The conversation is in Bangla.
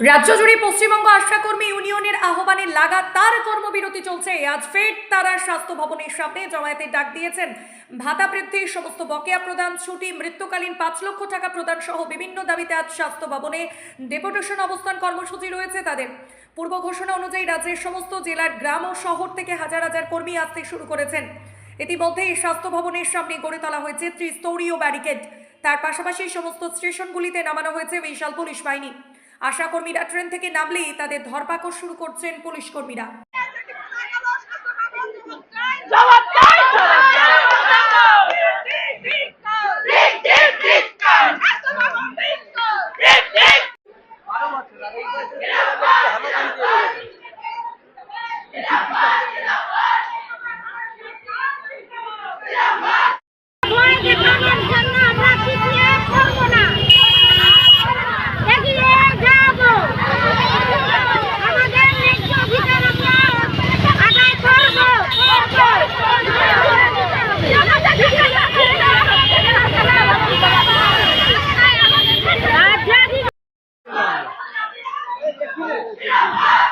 রাজ্য জুড়ে পশ্চিমবঙ্গ আশাকর্মী ইউনিয়নের আহ্বানে লাগাতার কর্মবিরতি চলছে। আজ ফের তারা স্বাস্থ্য ভবনের সামনে জমায়েতের ডাক দিয়েছেন। ভাতা বৃদ্ধি, সমস্ত বকেয়া প্রদান, ছুটি, মৃত্যুকালীন পাঁচ লক্ষ টাকা প্রদান সহ বিভিন্ন দাবিতে আজ স্বাস্থ্য ভবনে ডেপুটেশন অবস্থান কর্মসূচি রয়েছে তাদের। পূর্ব ঘোষণা অনুযায়ী রাজ্যের সমস্ত জেলার গ্রাম ও শহর থেকে হাজার হাজার কর্মী আসতে শুরু করেছেন। ইতিমধ্যেই স্বাস্থ্য ভবনের সামনে গড়ে তোলা হয়েছে ত্রিস্তরীয় ব্যারিকেড। তার পাশাপাশি সমস্ত স্টেশনগুলিতে নামানো হয়েছে বিশাল পুলিশ বাহিনী। আশা কর্মীরা ট্রেন থেকে নামলেই তাদের ধরপাকড় শুরু করছেন পুলিশ কর্মীরা জবাব Yeah.